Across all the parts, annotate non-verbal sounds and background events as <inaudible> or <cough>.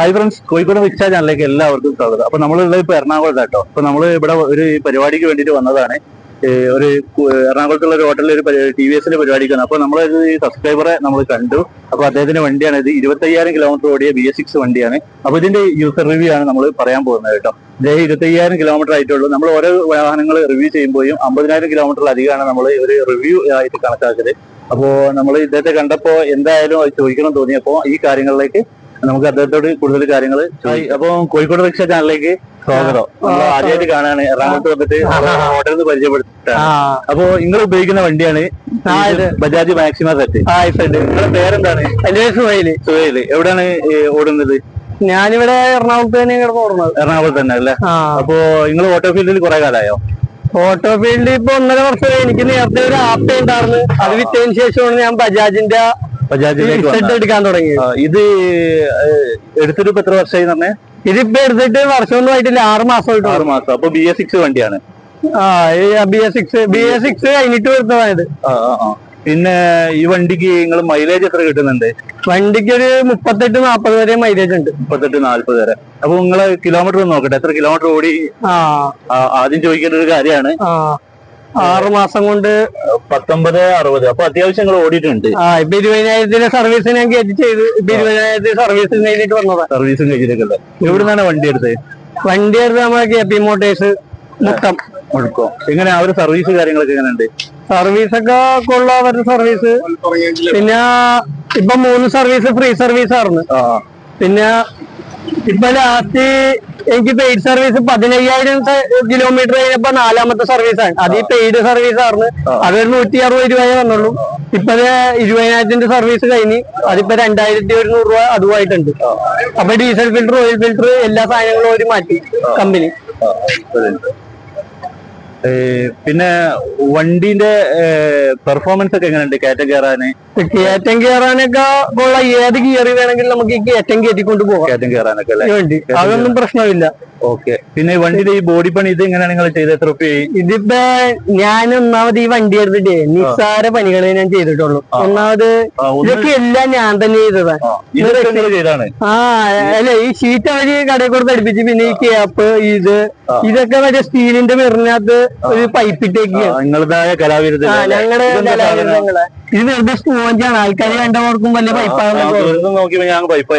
Hi friends Kozhikode rickshaw ചാനലിലേക്ക് എല്ലാവർക്കും സ്വാഗതം. അപ്പൊ നമ്മളുള്ളത് ഇപ്പൊ എറണാകുളത്ത് കേട്ടോ അപ്പൊ നമ്മൾ ഇവിടെ ഒരു പരിപാടിക്ക് വേണ്ടിയിട്ട് വന്നതാണ്. ഒരു എറണാകുളത്തുള്ള ഒരു ഹോട്ടലിൽ ഒരു ടി വി എസിന്റെ പരിപാടിക്ക് വന്നു അപ്പൊ നമ്മളൊരു സബ്സ്ക്രൈബറെ നമ്മൾ കണ്ടു. അപ്പൊ അദ്ദേഹത്തിന്റെ വണ്ടിയാണ് ഇത്. ഇരുപത്തയ്യായിരം കിലോമീറ്റർ ഓടിയ ബി എസ് സിക്സ് വണ്ടിയാണ്. അപ്പൊ ഇതിന്റെ യൂസർ റിവ്യൂ ആണ് നമ്മൾ പറയാൻ പോകുന്നത് കേട്ടോ. ഇത് ഇരുപത്തയ്യായിരം കിലോമീറ്റർ ആയിട്ടുള്ളൂ. നമ്മൾ ഓരോ വാഹനങ്ങൾ റിവ്യൂ ചെയ്യുമ്പോഴും അമ്പതിനായിരം കിലോമീറ്ററിലധികമാണ് നമ്മൾ ഒരു റിവ്യൂ ആയിട്ട് കണക്കാക്കൽ. അപ്പോ നമ്മൾ ഇദ്ദേഹത്തെ കണ്ടപ്പോ എന്തായാലും ചോദിക്കണം തോന്നിയപ്പോ ഈ കാര്യങ്ങളിലേക്ക് നമുക്ക് അദ്ദേഹത്തോട് കൂടുതൽ കാര്യങ്ങൾ അപ്പൊ കോഴിക്കോട് റിക്ഷ ചാനലിലേക്ക് സ്വാഗതം. ആദ്യമായിട്ട് കാണാണ്. എറണാകുളത്ത് വന്നിട്ട് ഹോട്ടലിൽ നിന്ന് പരിചയപ്പെടുത്തിട്ടാണ് അപ്പൊ നിങ്ങൾ ഉപയോഗിക്കുന്ന വണ്ടിയാണ് ബജാജ് മാക്സിമ സെറ്റ് നിങ്ങളുടെ പേരെന്താണ്? എന്റെ പേര് സുഹൈൽ സുഹേൽ എവിടെയാണ് ഓടുന്നത്? ഞാനിവിടെ എറണാകുളത്ത് തന്നെ കിടന്ന് ഓടുന്നത്. എറണാകുളത്ത് തന്നെ അല്ലേ? അപ്പോ നിങ്ങൾ ഓട്ടോ ഫീൽഡിൽ കുറെ കാലമായോ? ഓട്ടോ ഫീൽഡിൽ ഇപ്പൊ ഒന്നര വർഷം എനിക്ക് നേരത്തെ ഒരു ആപ്പ് ഉണ്ടായിരുന്നു. അത് വിറ്റതിന് ശേഷമാണ് ഞാൻ ബജാജിന്റെ ബജാജിലേക്ക്. എടുക്കാൻ തുടങ്ങിയത് ആ, ഇത് എടുത്തിട്ട് ഇപ്പൊ എത്ര വർഷമായി തന്നെ ഇതിപ്പോ എടുത്തിട്ട് വർഷമൊന്നും ആയിട്ടില്ല ആറ് മാസമായിട്ട് ആറ് മാസം. അപ്പൊ ബി എസ് സിക്സ് വണ്ടിയാണ്. ആ B S six B S six കഴിഞ്ഞിട്ട് വരുന്നതായത്. പിന്നെ ഈ വണ്ടിക്ക് നിങ്ങൾ മൈലേജ് എത്ര കിട്ടുന്നുണ്ട്? വണ്ടിക്ക് ഒരു മുപ്പത്തെട്ട് നാപ്പത് വരെ മൈലേജ് ഉണ്ട്. മുപ്പത്തെട്ട് നാല്പത് വരെ. അപ്പൊ നിങ്ങൾ കിലോമീറ്റർ നോക്കട്ടെ. എത്ര കിലോമീറ്റർ ഓടി? ആദ്യം ചോദിക്കേണ്ട ഒരു കാര്യമാണ്. ആറ് മാസം കൊണ്ട് പത്തൊമ്പത് അറുപത്. അപ്പൊ അത്യാവശ്യം നിങ്ങൾ ഓടിയിട്ടുണ്ട്. ആ ഇപ്പൊ ഇരുപതിനായിരത്തിന്റെ സർവീസ് ഞാൻ കയറ്റി ചെയ്ത് ഇപ്പൊ ഇരുപതിനായിരത്തിന്റെ സർവീസ് കഴിഞ്ഞിട്ട് വന്നതാ. സർവീസും കഴിഞ്ഞിട്ടുണ്ട് എവിടെ നിന്നാണ് വണ്ടി എടുത്തത്. വണ്ടി എടുത്ത് നമ്മളെ കെ പി മോട്ടേഴ്സ് മുട്ടം മുഴുക്കം എങ്ങനെ? ആ ഒരു സർവീസ് കാര്യങ്ങളൊക്കെ എങ്ങനെയുണ്ട്? സർവീസ് ഒക്കെ കൊള്ളാം അവരുടെ സർവീസ് പിന്നെ ഇപ്പൊ മൂന്ന് സർവീസ് ഫ്രീ സർവീസ് ആയിരുന്നു. പിന്നെ ഇപ്പൊ ലാസ്റ്റ് എനിക്ക് പെയ്ഡ് സർവീസ് പതിനയ്യായിരം കിലോമീറ്റർ കഴിഞ്ഞപ്പോ നാലാമത്തെ സർവീസ് ആണ്. അത് ഈ പെയ്ഡ് സർവീസ് ആയിരുന്നു അതൊരു നൂറ്റി അറുപത് രൂപയെ വന്നുള്ളൂ. ഇപ്പൊ ഇരുപതിനായിരത്തിന്റെ സർവീസ് കഴിഞ്ഞ് അതിപ്പോ രണ്ടായിരത്തി ഒരുന്നൂറ് രൂപ അതുമായിട്ടുണ്ട്. അപ്പൊ ഡീസൽ ഫിൽറ്റർ ഓയിൽ ഫിൽറ്റർ എല്ലാ സാധനങ്ങളും ഒരു മാറ്റി കമ്പനി പിന്നെ വണ്ടിന്റെ പെർഫോമൻസ് ഒക്കെ എങ്ങനെയുണ്ട്? കയറ്റം കയറാന്? കയറ്റം കയറാനൊക്കെ ഉള്ള ഏത് ഗിയറി വേണമെങ്കിലും നമുക്ക് ഈ കയറ്റം കയറ്റിക്കൊണ്ട് പോകാം. കയറ്റം കയറാനൊക്കെ അതൊന്നും പ്രശ്നമില്ല. ഓക്കെ. പിന്നെ ഈ വണ്ടിയുടെ ഈ ബോഡി പണി ഇത് എങ്ങനെയാണ് നിങ്ങൾ ചെയ്ത് എത്ര ഇതിപ്പോ ഞാൻ ഒന്നാമത് ഈ വണ്ടി എടുത്തിട്ടേ നിസ്സാര പണികളെ ഞാൻ ചെയ്തിട്ടുള്ളൂ. ഒന്നാമത് ഇതൊക്കെ എല്ലാം ഞാൻ തന്നെ ചെയ്തതാണ്? ആ അല്ല ഈ ഷീറ്റ് അവർ കടയിൽ കൊടുത്ത് അടുപ്പിച്ച് പിന്നെ ഈ ക്യാപ്പ് ഇത് ഇതൊക്കെ മറ്റേ സ്റ്റീലിന്റെ മിറിനകത്ത് ഒരു പൈപ്പ് ഇട്ടേക്ക്. നിങ്ങളുടേതായ കലാവിരുദ്ധ ഞങ്ങളുടെ ഇത് വെറുതെ സ്പോഞ്ചാണ് ആൾക്കാർ കണ്ടവർക്കും വലിയ പൈപ്പാണ് നോക്കിയപ്പോ ഞാൻ പൈപ്പ്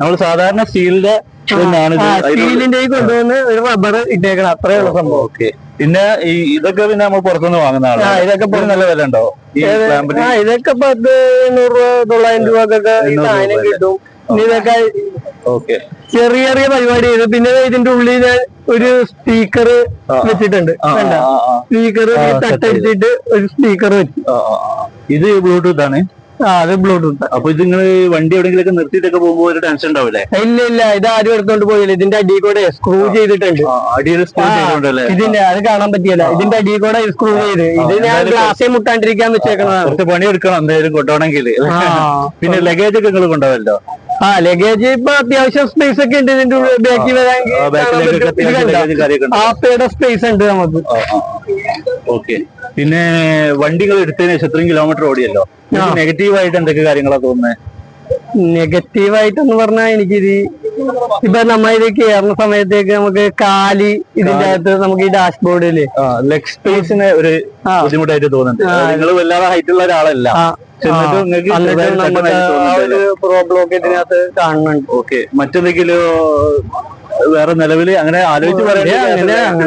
നമ്മൾ സാധാരണ സ്റ്റീലിന്റെ കൊണ്ടുവന്ന് ഒരു റബ്ബർ ഇട്ടേക്കണം സംഭവം. ഓക്കെ. പിന്നെ ഈ ഇതൊക്കെ പിന്നെ നമ്മൾ പുറത്തുനിന്ന് വാങ്ങുന്ന ആളാണ്. ഇതൊക്കെ നല്ല വില ഉണ്ടോ ഇതൊക്കെ പത്ത് എണ്ണൂറ് രൂപ തൊള്ളായിരം രൂപക്കൊക്കെ സാധനം രൂപ കിട്ടും. ഇതൊക്കെ ഓക്കെ. ചെറിയ ചെറിയ പരിപാടി ചെയ്തു പിന്നെ ഇതിന്റെ ഉള്ളിൽ ഒരു സ്പീക്കർ വെച്ചിട്ടുണ്ട്. സ്പീക്കർ തട്ടടിച്ചിട്ട് ഒരു സ്പീക്കർ വെച്ചു. ഇത് ബ്ലൂടൂത്ത് ആണ്. ആ അത് ബ്ലൂടൂത്ത്. അപ്പൊ ഇത് നിങ്ങൾ വണ്ടി എവിടെയെങ്കിലൊക്കെ നിർത്തിയിട്ടൊക്കെ പോകുമ്പോ ഒരു ടെൻഷൻ ഉണ്ടാവില്ലേ ഇല്ല ഇല്ല ഇത് ആരും എടുത്തോണ്ട് പോയില്ല. ഇതിന്റെ അടിയിൽ കൂടെ സ്ക്രൂ ചെയ്തിട്ടുണ്ട്. അടിയിൽ സ്ക്രൂ ചെയ്തിട്ടുണ്ടല്ലേ? ഇതിന്റെ അത് കാണാൻ പറ്റിയല്ല. ഇതിന്റെ അടിയിൽ കൂടെ സ്ക്രൂ ചെയ്ത്. ഇത് ഞാൻ ഗ്ലാസ്സിൽ മുട്ടാണ്ടിരിക്കാൻ വെച്ചേക്കുന്നതാണ് കുറച്ച് പണി എടുക്കണം എന്തായാലും കൊണ്ടുപോകണമെങ്കിൽ. <laughs> പിന്നെ ലഗേജ് ഒക്കെ നിങ്ങൾ കൊണ്ടുപോകല്ലോ ആ ലഗേജ് ഇപ്പൊ അത്യാവശ്യം സ്പേസ് ഒക്കെ ഉണ്ട്. ഇതിന്റെ ബാക്കി വരാൻ ആപ്പയുടെ സ്പേസ് ഉണ്ട് നമുക്ക്. ഓക്കെ പിന്നെ വണ്ടികൾ എടുത്തതിന് ശേഷം ഇത്രയും കിലോമീറ്റർ ഓടിയല്ലോ. നെഗറ്റീവായിട്ട് എന്തൊക്കെ കാര്യങ്ങളാ തോന്നുന്നത് നെഗറ്റീവ് ആയിട്ടെന്ന് പറഞ്ഞാൽ എനിക്കിത് ഇപ്പൊ നമ്മ ഇത് കയറുന്ന സമയത്തേക്ക് നമുക്ക് കാലി ഇതിന്റെ അകത്ത് നമുക്ക് ഈ ഡാഷ് ഡാഷ്ബോർഡിൽ ലെഗ് സ്പേസിന് ഒരു. ബുദ്ധിമുട്ടായിട്ട് തോന്നുന്നുണ്ട്. നിങ്ങൾ വല്ലാതെ ഹൈറ്റ് ഉള്ള ഒരാളല്ല. പ്രോബ്ലം ഒക്കെ ഇതിനകത്ത് കാണുന്നുണ്ട്. ഓക്കെ മറ്റെന്തെങ്കിലും വേറെ നിലവിൽ അങ്ങനെ ആലോചിച്ച്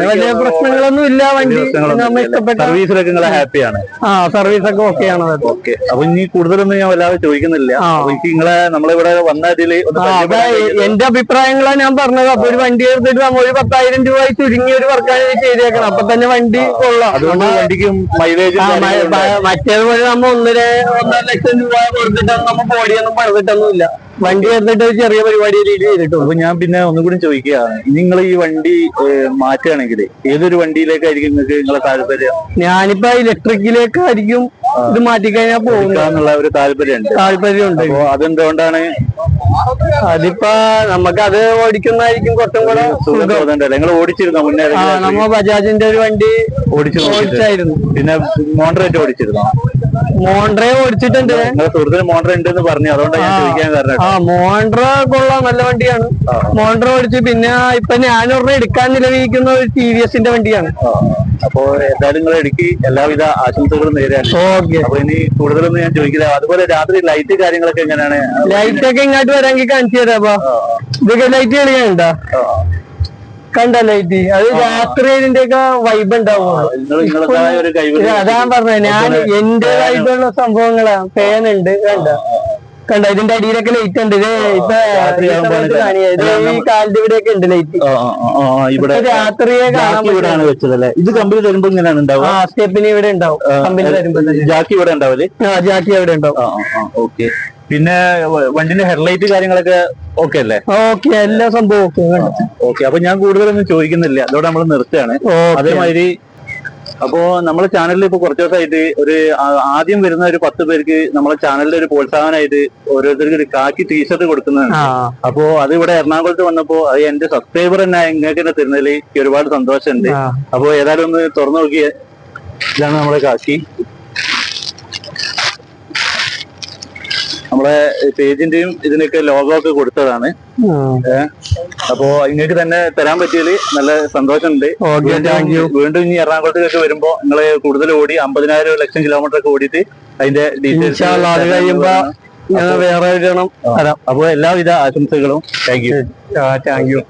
വലിയ പ്രശ്നങ്ങളൊന്നും ഇല്ല വണ്ടി നമ്മ ഇഷ്ടപ്പെട്ട സർവീസിലൊക്കെ നിങ്ങൾ ഹാപ്പിയാണ് ആ സർവീസ് ഒക്കെ ഓക്കെ ആണ് ഓക്കെ അപ്പൊ ഇനി കൂടുതലൊന്നും ഞാൻ വല്ലാതെ ചോദിക്കുന്നില്ല. എനിക്ക് നിങ്ങളെ നമ്മളിവിടെ വന്ന കഴിഞ്ഞത്. എന്റെ അഭിപ്രായങ്ങളാണ് ഞാൻ പറഞ്ഞത്. അപ്പൊ ഒരു വണ്ടി എടുത്തിട്ട് നമ്മൾ ഒരു പത്തായിരം രൂപ ചുരുങ്ങിയ ഒരു വർക്കാണ് ചെയ്തേക്കണം. അപ്പൊ തന്നെ വണ്ടി കൊള്ളാം. അതുകൊണ്ട് വണ്ടിക്കും മൈലേജ് മറ്റേതുപോലെ നമ്മ ഒന്നര ഒന്നര ലക്ഷം രൂപ കൊടുത്തിട്ടൊന്നും നമ്മൾ ബോഡിയൊന്നും പണിതിട്ടൊന്നും ഇല്ല വണ്ടി എടുത്തിട്ട് ചെറിയ പരിപാടി ചെയ്തിട്ടുള്ളൂ. അപ്പൊ ഞാൻ പിന്നെ ഒന്നും കൂടി ചോദിക്കുകയാണ്. നിങ്ങൾ ഈ വണ്ടി മാറ്റുകയാണെങ്കിൽ ഏതൊരു വണ്ടിയിലേക്കായിരിക്കും നിങ്ങൾക്ക് നിങ്ങളെ താല്പര്യം? ഞാനിപ്പോ ഇലക്ട്രിക്കിലേക്കായിരിക്കും ഇത് മാറ്റിക്കഴിഞ്ഞാൽ പോകുന്നുള്ള ഒരു താല്പര്യമുണ്ട്. താല്പര്യമുണ്ട്. അതെന്തുകൊണ്ടാണ്? അതിപ്പോ നമുക്ക് അത് ഓടിക്കുന്നതായിരിക്കും കുറച്ചും കൂടെ നിങ്ങൾ ഓടിച്ചിരുന്നോ മുന്നേ നമ്മ ബജാജിന്റെ ഒരു വണ്ടി ഓടിച്ചു ഓടിച്ചായിരുന്നു. പിന്നെ മോണ്ടറേറ്റ് ഓടിച്ചിരുന്നോ? മോണ്ട്രേ ഓടിച്ചിട്ടുണ്ട്. സുഹൃത്തിന് മോട്ടർ ഉണ്ട് എന്ന് പറഞ്ഞു. അതുകൊണ്ടാണ് ഞാൻ. ചോദിക്കാൻ കാരണം. ആ മോണ്ട്ര കൊള്ളാം. നല്ല വണ്ടിയാണ്. മോണ്ട്ര ഓടിച്ച് പിന്നെ ഇപ്പൊ ഞാനൊരെണ്ണം എടുക്കാൻ നിലവിലിരിക്കുന്ന ഒരു ടി വി എസിന്റെ വണ്ടിയാണ്. അപ്പോ എന്തായാലും നിങ്ങൾ ഇടുക്കി എല്ലാവിധ ആശംസകളും നേരെയാണ്. അപ്പൊ ഇനി കൂടുതലൊന്നും ഞാൻ ചോദിക്കില്ല. അതുപോലെ രാത്രി ലൈറ്റ് കാര്യങ്ങളൊക്കെ എങ്ങനെയാണ്? ലൈറ്റ് ഒക്കെ ഇങ്ങോട്ട് വരാമെങ്കിൽ കാണിച്ചു തരാം അപ്പൊ. ഇതൊക്കെ ലൈറ്റ് കളിയാണ്ട ആ, കണ്ട ലൈറ്റ് അത് രാത്രി അതിന്റെയൊക്കെ ഒക്കെ വൈബ് ഉണ്ടാവുള്ളൂ അതാ പറഞ്ഞത്. ഞാൻ എന്റേതായിട്ടുള്ള സംഭവങ്ങളാ. ഫാൻ ഉണ്ട് കണ്ട കണ്ട? ഇതിന്റെ അടിയിലൊക്കെ ലൈറ്റ് ഉണ്ട്. ഇത് ഇപ്പൊ ഈ കാലിന്റെ ഉണ്ട് ലൈറ്റ് ഇവിടെ രാത്രിയെ കാണാൻ വെച്ചതല്ലേ ഇത് കമ്പനി തരുമ്പോ ഇങ്ങനെയാണ് ഉണ്ടാവുക? ആ സ്റ്റെപ്പിന് ഇവിടെ ഉണ്ടാവും. കമ്പനി വരുമ്പോ ജാക്കി ഇവിടെ ഉണ്ടാവൽ ആ ജാക്കി അവിടെ ഉണ്ടാവും. ഓക്കെ. പിന്നെ വണ്ടിന്റെ ഹെഡ്ലൈറ്റ് കാര്യങ്ങളൊക്കെ ഓക്കെ അല്ലേ? ഓക്കെ എല്ലാ സംഭവം ഓക്കെ. ഓക്കെ. അപ്പൊ ഞാൻ കൂടുതലൊന്നും ചോദിക്കുന്നില്ല. അതോടെ നമ്മൾ നിർത്തുകയാണ്. അതേമാതിരി അപ്പോ നമ്മളെ ചാനലിൽ ഇപ്പൊ കുറച്ച് ദിവസമായിട്ട് ഒരു ആദ്യം വരുന്ന ഒരു പത്ത് പേർക്ക് നമ്മളെ ചാനലിൽ ഒരു പ്രോത്സാഹനമായിട്ട് ഓരോരുത്തർക്ക് ഒരു കാക്കി ടീഷർട്ട് കൊടുക്കുന്നതാണ്. അപ്പോ അത് ഇവിടെ എറണാകുളത്ത് വന്നപ്പോ അത് എന്റെ സബ്സ്ക്രൈബർ തന്നെ ഇങ്ങൾക്ക് തന്നെ തരുന്നതിൽ എനിക്ക് ഒരുപാട് സന്തോഷമുണ്ട്. അപ്പോ ഏതായാലും ഒന്ന് തുറന്നു നോക്കിയ. ഇതാണ് നമ്മളെ കാക്കി നമ്മളെ പേജിന്റെയും ഇതിനൊക്കെ ലോഗോ ഒക്കെ കൊടുത്തതാണ്. അപ്പോ നിങ്ങൾക്ക് തന്നെ തരാൻ പറ്റിയതിൽ നല്ല സന്തോഷമുണ്ട്. വീണ്ടും ഇനി എറണാകുളത്തേക്ക് വരുമ്പോ നിങ്ങൾ കൂടുതൽ ഓടി അമ്പതിനായിരം ലക്ഷം കിലോമീറ്റർ ഒക്കെ ഓടിയിട്ട് അതിന്റെ ഡീറ്റെയിൽസ് അത് കഴിയുമ്പോ ഞാൻ വേറെ തരാം. അപ്പോ എല്ലാവിധ ആശംസകളും. Thank you thank you